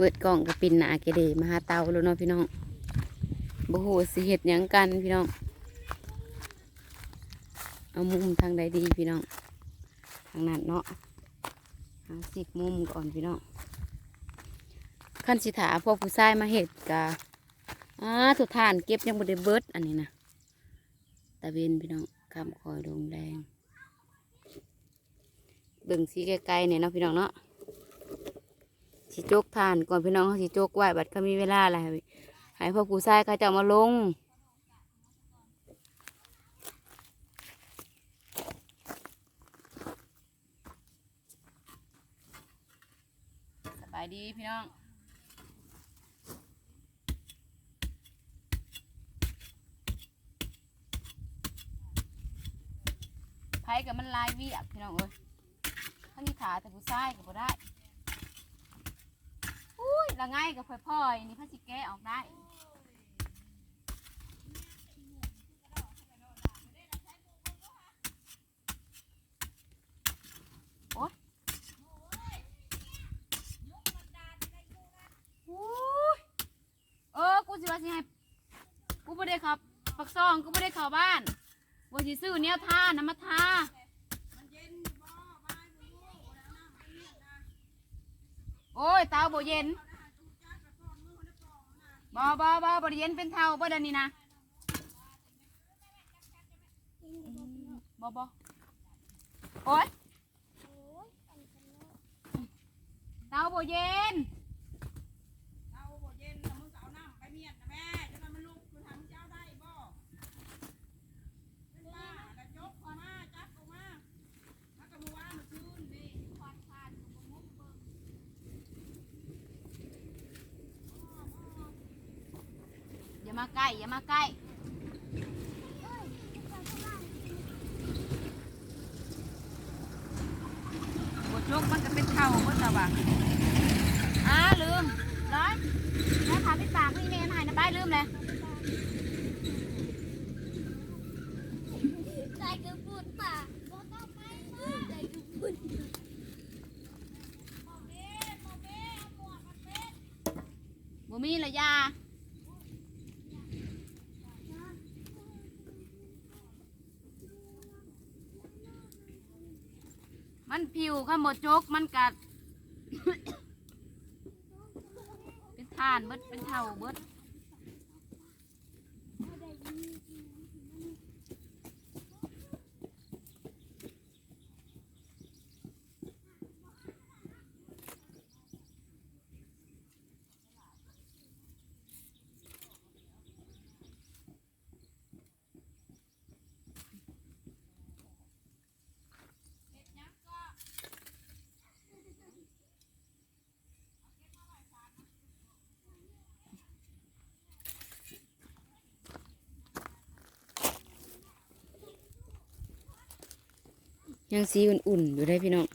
เปิดกล่องกับปินหนาเกเดมาหาเตาแล้วเนาะพี่น้องบ่ฮู้สิเฮ็ดยังกันพี่น้อง เอามุมทางใดดีพี่น้อง ทางนั้นเนาะหาสิกมุมก่อนพี่น้องขั้นสิถาพวกผู้ชายมาเห็ดกะอ่าทุกท่านเก็บยังบ่ได้เบิดอันนี้นะตะเวนพี่น้องคำคอยลงแรงเบิ่งสีไกลๆเนี่ยเนาะพี่น้องเนาะ สิโจกทานก่อนพี่น้องเขาสิโจกไหวบัดเขามีเวลาอะไรให้พวกผู้ชายเขาจะมาลงสบายดีพี่น้องไผกับมันลายเวียกพี่น้องเอ้ยเขานี่ขาแต่ผู้ชายก็บ่ได้ ยละไงกับพ่อยๆนี่พัสิแกะออกได้โอ๊ยอุ้ยเออกูสิว่าสิให้กูไม่ได้ขับปักซองกูไม่ได้เข้าบ้านว่าสิซื้อเนี้ยท่าน้ำมาท่าโอ้ยเตาโบเย็น บอบอบอบเย็นเป็นเท่าบ่เดี๋ยวนี้นะบอบอโอ้ยเตาโบเย็น เอาบ่เย็นน่ะมึงก็เอาน้ำไปเมียนนะแม่จะนำมันลุกมันทำเจ้าได้บ่เป็นบ้าแล้วยกออกมาจับออกมามันก็มาว่ามันคืนนี่ควานควานของมุกเบิ่ง อย่ามาใกล้ อย่ามาใกล้บทยกมันก็เป็นเท่าก็จะว่าอ่าลืมร้อยแม่พาพี่ปากพี่เมย์หายนะป้ายลืมเลย ใส่กระปุกป่ะบ่ต้องไปมาใส่กระปุก บ่มีละยา มันผิวข้าหมดจกมันกัด เป็นทานเบิดเป็นเท่าเบิด ยังสีอุ่นๆอยู่ได้พี่น้อง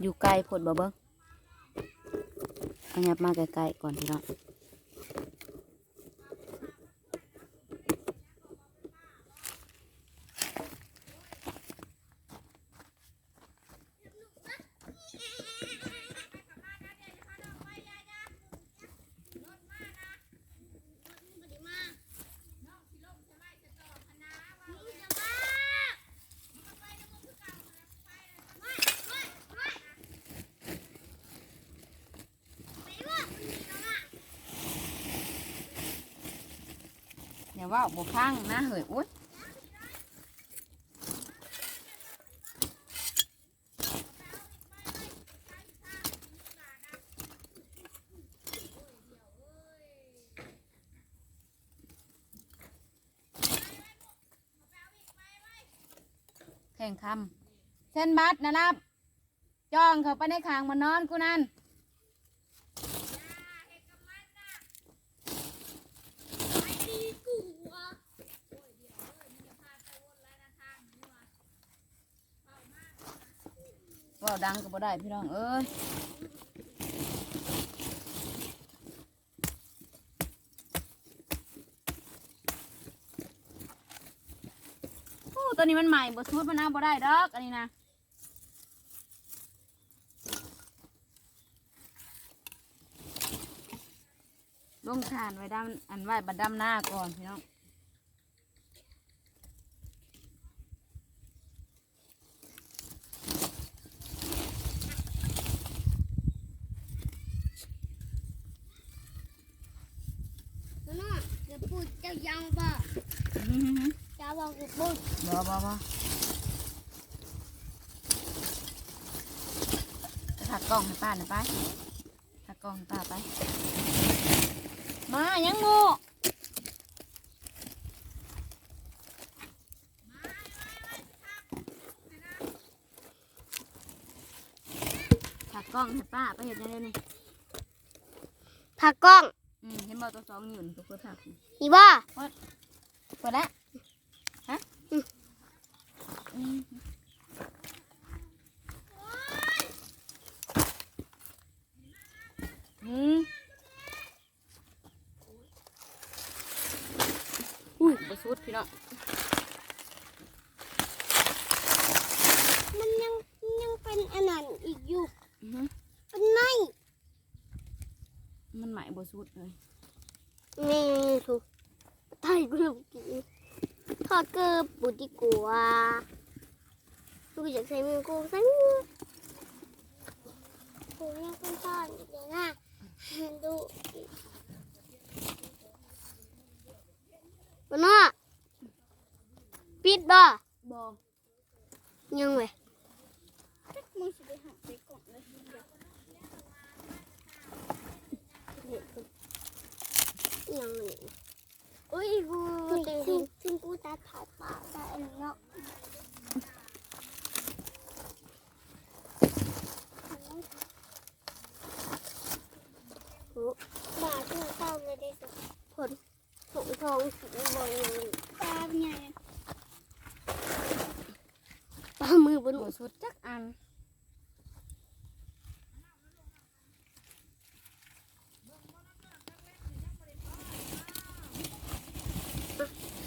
อยู่ไกลผดบ่เบิ้งอันยับมาไกลๆก่อนพี่น้อง ว่าบ่พังนะเฮ้ยอุ้ยแข่งคำเส้นบัตรนะครับจ้องเขาไปในขางมานอนกูนั่น ดีกูอะ เว่าดังก็บ่ได้พี่น้องเอ้ยโอ้ตัวนี้มันใหม่บสุดมันเอาบ่ได้ดอกอันนี้นะลงทานไว้ดำอันไว้บัดดำหน้าก่อนพี่น้อง แล้วน่ะเดี๋ยวพูดเจ้ายังบ่ อื้อ หือเจ้าบอกกูพูดบ่บ่บ่จะถักกล้องให้ป้าหน่อยไปถักกล้องให้ป้าไป มายังโง่ถักกล้องให้ป้าไปเห็นยังไงนี่ผักกล้องอืมเห็นบ่ตัวสองอยู่นี่ตัวเพื่อถักนี่อีบ่เปิดแล้วฮะอืมอืมอุ้ยบสุดพี่น้อง มันยังยังเป็นอันนั้นอีกอยู่ อื้อหือ เป็นไง มันหมาย บสุดเลยนี่ถูกไทยกูรู้กี่ทอดเกลือบุดีกว่าลูกอยากใส่มือกูใส่มือกูยังเป็นทอดอีกเลยนะดูบนน่ะปิดบ่บอยังเว้ย มึงสิไปหาไปกล่องเลย ยังเลยอุ้ยกูถึงถึงกูตัดผ่าปากได้เนาะบาที่เข้าไม่ได้ผลผงทองสีบอลยังตาเป็นไงปลามือบนบสุดจักอัน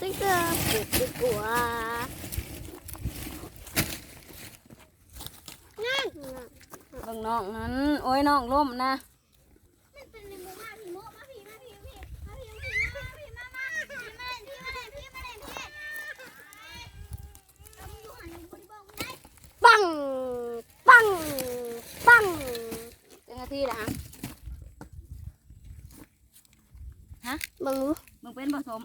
ซึ่งเกลือปุดดีกว่านั่น เบิ่ง น้องนั้นโอ้ยน้องล่มนะมันเป็นในมือมาพี่โมมาพี่มาพี่พี่มาพี่มาพี่มามาพี่มาพี่มาเลยพี่มาเลยพี่ปังปังปังเจ้าหน้าที่ละฮะบังรู้มึงเป็นผสม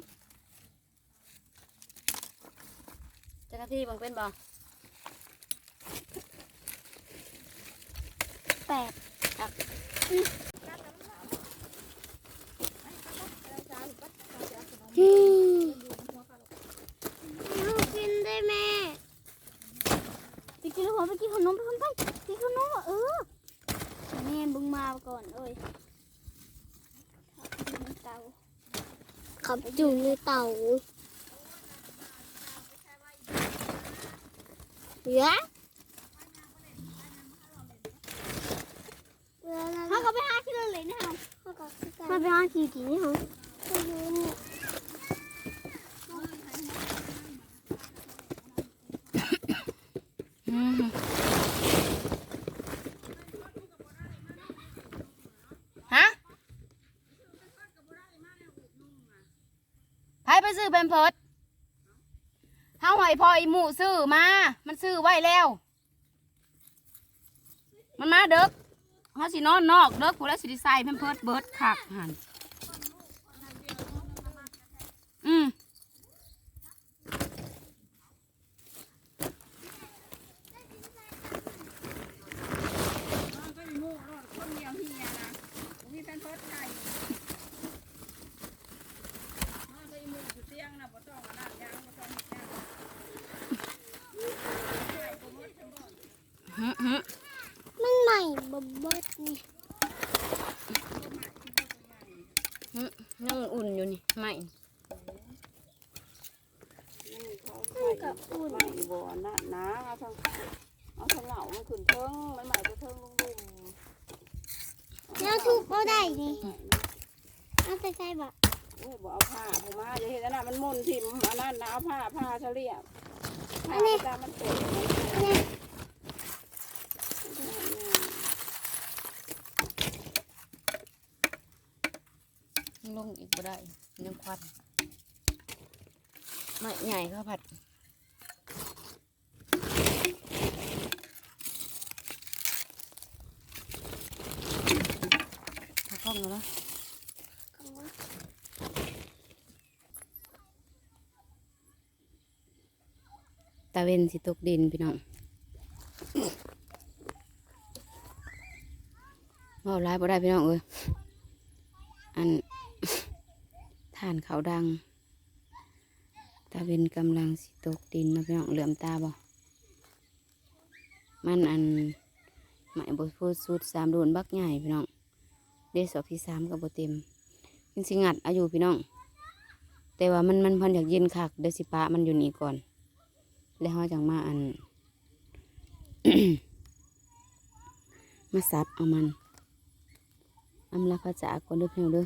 เจ้าหน้าที่มึงเป็นบ่ แปดครับอืมลูกกินได้แม่ไปกินหัวไปกินขนมไปคนไปกินขนมเออแม่บึงมาก่อนเอ้ยขับจุ่มในเตาเหลือ เขาก็ไปหาที่เราเลยนะเขาไปหาที่ที่นี่เขาไปยืนเนี่ยอืมฮะใครไปซื้อแบมเพิร์ดเฮาหอยพออีหมูซื้อมา มันซื้อไว้แล้ว มันมาเด็ก เฮาสินอนนอกเด็กผู้แล้วสิได้ใส่แพมเพิร์ดเบิร์ดคักหันอืม น้องก็มีมูกรอดคนเดียวเฮียนะผมมีแฟนเพิร์ดไก่น้องก็มีมูกอยู่เตียงนะบ่ต้องอันนั้นยางบ่ต้องเฮ็ดยางไก่บ่หมดทั้งหมด ฮึฮึ มันใหม่บบบดนี่ ยังอุ่นอยู่นี่ไม่ กับอุ่น บ่นะนะเอาทางเอาทางเหล่ามันขึ้นเทิงมันหมายไปเทิงลุงลุงแล้วทุกเอาได้นี่เอาใส่ใส่บ่โอ้ยบ่เอาผ้าผมมาอย่าเห็นอันนั้นมันมุนทิ่มอันนั้นนะเอาผ้าผ้าเฉลี่ยหาตามันเตะมันลงอีกบ่ได้ยังควันไม่ใหญ่ข้าวผัด ถ้าคล่องวะตาเวนสิตกดินพี่น้องว่าร้ายบ่ได้พี่น้องเอ้ยอันทานเขาดัง ตาเวนกำลังสิตกดินเนาะพี่น้องเหลื่อมตาบ่มันอันหมายบทพูดสุดสามโดนบักใหญ่พี่น้อง เดสอบที่สามกับบเต็มมันสิงัดอายุพี่น้อง แต่ว่ามันมันพันอยากเย็นคักเดยวสิปะมันอยู่นี่ก่อน แล้วเขาจังมาอัน มาซับเอามันอำลาพระจากก่อนเด้อพี่น้องเด้อ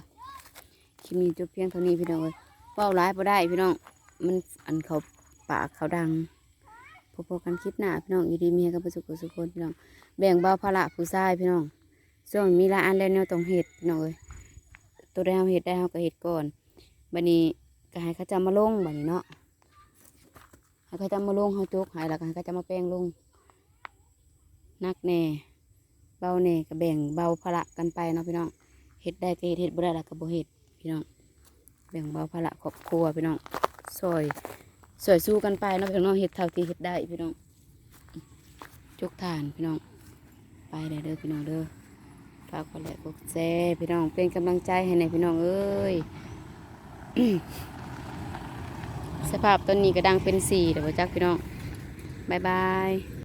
คลิปนี้จบเพียงเท่านี้พี่น้องเอ้ยเว้าร้ายพอได้พี่น้อง มันอันเขาปากเขาดังพบกันคลิปหน้าพี่น้องอยู่ดีเมียกับประสุขสุขคนพี่น้อง แบ่งเบาภาระผู้ชายพี่น้อง ส่วนมีลาอันแล้วเนี่ยต้องเห็ดพี่อยตัวได้เอาเห็ดได้เอาก็เห็ดก่อนบัดนี้ก็ให้เขาจะมาลงบัดนี้เนาะให้เขาจะมาลงเขาจุกให้แล้วก็ให้เขาจะมาแป้งลงนักแน่เบาแน่ก็แบ่งเบาภาระกันไปเนาะพี่น้องเห็ดได้ก็เห็ดเห็ดบ่ได้ล้วก็บ่เห็ดพี่น้องแบ่งเบาภาระครอบครัวพี่น้องซอยซอยสู้กันไปเนาะพี่น้องเฮ็ดเท่าที่เฮ็ดได้พี่น้องจุกทานพี่น้องไปเด้อพี่น้องเด้อ ฝากกดไลค์กดแชร์พี่น้องเป็นกำลังใจให้ในพี่น้องเอ้ยสภาพต้นนี้ก็ดังเป็นสี่เดี๋ยวจักพี่น้องบายบาย